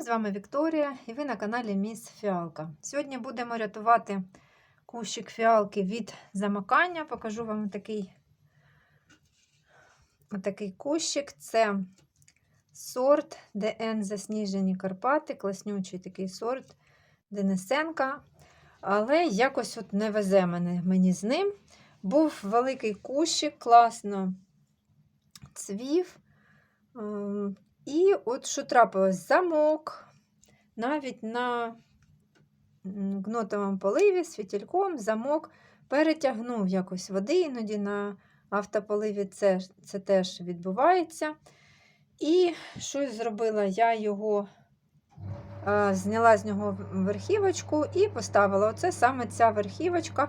З вами Вікторія і ви на каналі Міс Фіалка. Сьогодні будемо рятувати кущик фіалки від замикання. Покажу вам такий, отакий кущик. Це сорт ДН Засніжені Карпати, класнючий такий сорт Денисенка. Але якось от не везе мене мені з ним. Був великий кущик, класно цвів. От що трапилось? Замок, навіть на гнотовому поливі світільком замок перетягнув якось води, іноді на автополиві це, це теж відбувається. І щось зробила я його, а, зняла з нього верхівочку і поставила. Оце саме ця верхівочка.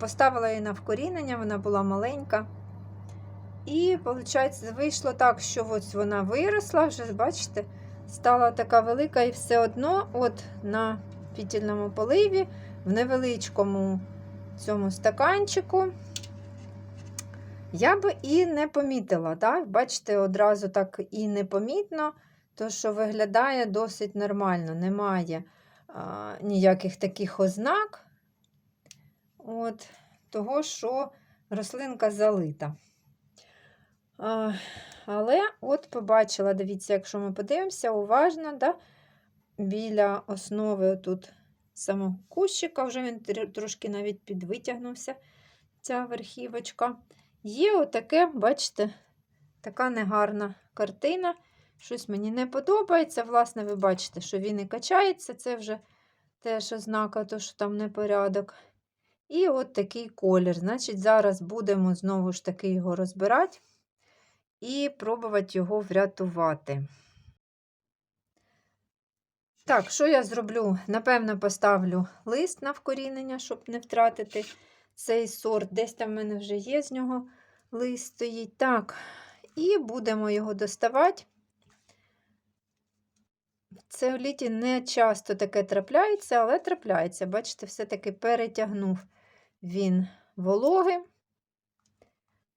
Поставила її на вкорінення, вона була маленька. І, виходить, вийшло так, що ось вона виросла, вже, бачите, стала така велика, і все одно от на пітільному поливі, в невеличкому цьому стаканчику, я би і не помітила. Так? Бачите, одразу так і непомітно, то що виглядає досить нормально, немає а, ніяких таких ознак, от, того, що рослинка залита. Але от побачила, дивіться, якщо ми подивимося, уважно, да, біля основи тут самого кущика, вже він трошки навіть підвитягнувся, ця верхівочка. Є отаке, бачите, така негарна картина. Щось мені не подобається. Власне, ви бачите, що він і качається, це вже теж ознака, то, що там непорядок. І от такий колір. Значить, зараз будемо знову ж таки його розбирати і пробувати його врятувати. Так, що я зроблю? Напевно, поставлю лист на вкорінення, щоб не втратити цей сорт. Десь там в мене вже є з нього лист стоїть. Так, і будемо його доставати. Це в літі не часто таке трапляється, але трапляється. Бачите, все-таки перетягнув він вологи.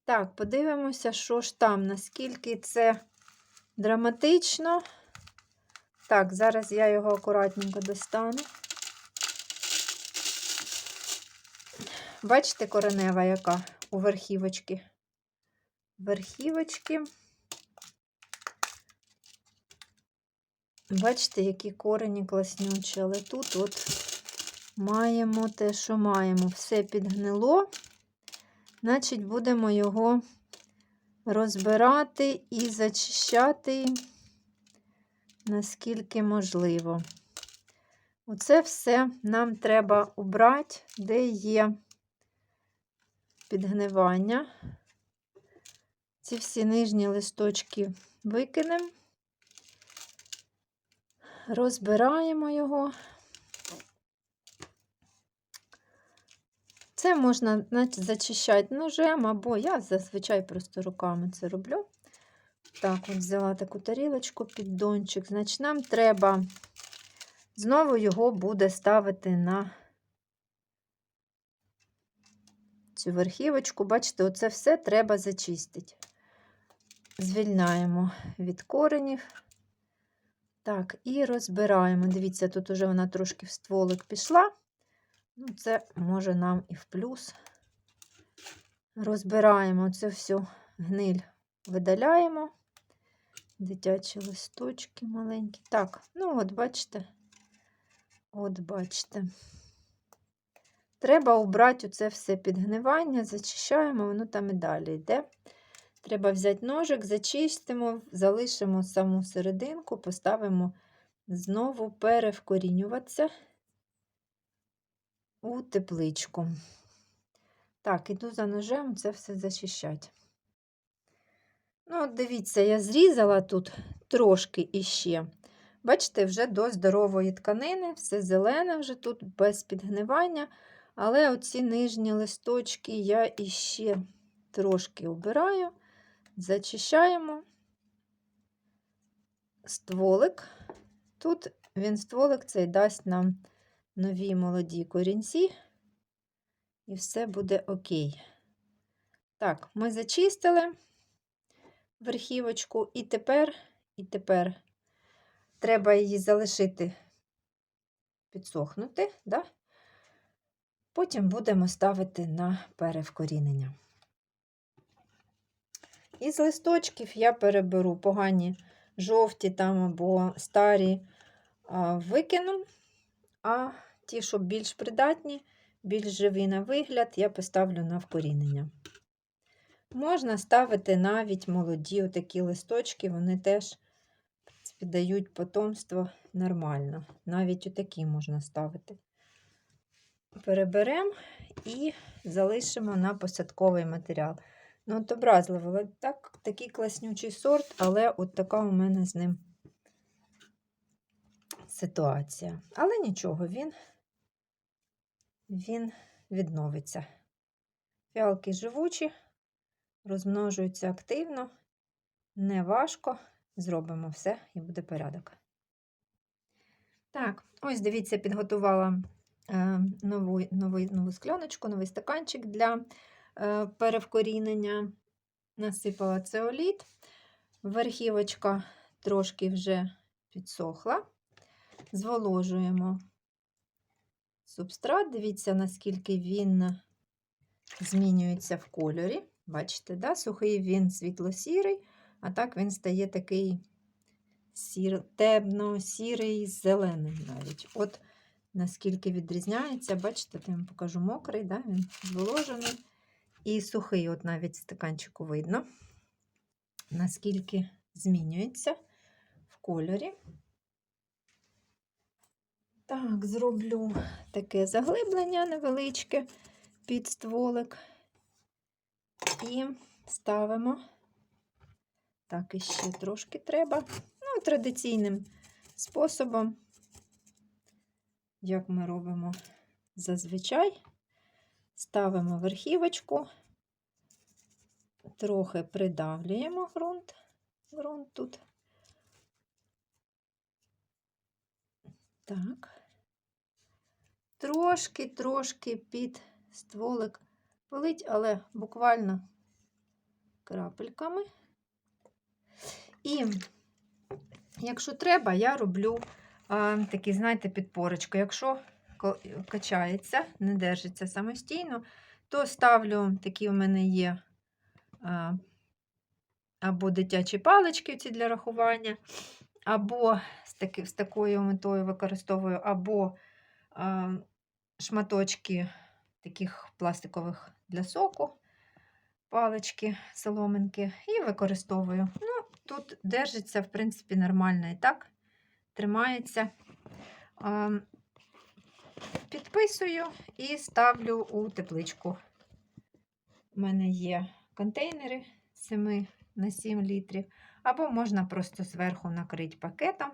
Так, подивимося, що ж там, наскільки це драматично. Так, зараз я його акуратненько достану. Бачите, коренева яка у верхівочки? Верхівочки. Бачите, які корені класнючі, але тут от маємо те, що маємо. Все підгнило. Значить, будемо його розбирати і зачищати, наскільки можливо. Оце все нам треба убрати, де є підгнивання. Ці всі нижні листочки викинемо, розбираємо його. Це можна значить, зачищати ножем, або я зазвичай просто руками це роблю. Так, от взяла таку тарілочку, піддончик. Значить, нам треба знову його буде ставити на цю верхівочку. Бачите, оце все треба зачистити. Звільняємо від коренів. Так, і розбираємо. Дивіться, тут уже вона трошки в стволик пішла. Ну, Це може нам і в плюс. Розбираємо це всю гниль, видаляємо. Дитячі листочки маленькі. Так, ну от бачите, от бачите. Треба убрати оце все підгнивання, зачищаємо, воно там і далі йде. Треба взяти ножик, зачистимо, залишимо саму серединку, поставимо знову перевкорінюватися у тепличку. Так, іду за ножем це все зачищати. Ну, от дивіться, я зрізала тут трошки іще. Бачите, вже до здорової тканини, все зелене вже тут без підгнивання. Але оці нижні листочки я іще трошки обираю, зачищаємо стволик. Тут він стволик цей дасть нам нові молоді корінці, і все буде окей. Так, ми зачистили верхівочку, і тепер, і тепер треба її залишити підсохнути. Да? Потім будемо ставити на перевкорінення. Із листочків я переберу погані жовті там або старі викину, а ті, що більш придатні, більш живі на вигляд, я поставлю на вкорінення. Можна ставити навіть молоді отакі листочки, вони теж дають потомство нормально. Навіть отакі можна ставити. Переберемо і залишимо на посадковий матеріал. Ну, от образливо, так, такий класнючий сорт, але от така у мене з ним ситуація. Але нічого, він, він відновиться. Фіалки живучі, розмножуються активно, не важко. Зробимо все і буде порядок. Так, ось дивіться, підготувала е, нову, нову, нову скляночку, новий стаканчик для е, перевкорінення. Насипала цеоліт. Верхівочка трошки вже підсохла. Зволожуємо субстрат. Дивіться, наскільки він змінюється в кольорі. Бачите, да? сухий він світло-сірий, а так він стає такий сір... темно-сірий, зелений навіть. От наскільки відрізняється, бачите, я вам покажу мокрий, да? він зволожений. І сухий, от навіть стаканчику видно, наскільки змінюється в кольорі. Так, зроблю таке заглиблення невеличке під стволик. І ставимо, так, іще трошки треба. Ну, традиційним способом, як ми робимо зазвичай, ставимо верхівочку, трохи придавлюємо ґрунт, ґрунт тут. Так. Трошки-трошки під стволик полить, але буквально крапельками. І, якщо треба, я роблю а, такі, знаєте, підпорочку. Якщо качається, не держиться самостійно, то ставлю такі у мене є а, або дитячі палички ці для рахування, або таки, з такою метою використовую, або а, шматочки таких пластикових для соку, палички, соломинки, і використовую. Ну, Тут держиться, в принципі, нормально і так, тримається. Підписую і ставлю у тепличку. У мене є контейнери 7 на 7 літрів, або можна просто зверху накрити пакетом,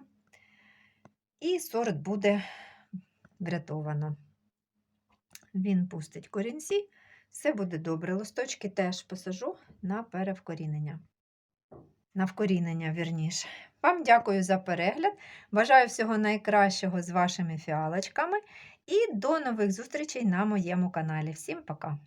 і сорт буде врятовано. Він пустить корінці, все буде добре. Листочки теж посажу на перевкорінення. На вкорінення, вірніше. Вам дякую за перегляд. Бажаю всього найкращого з вашими фіалочками. І до нових зустрічей на моєму каналі. Всім пока!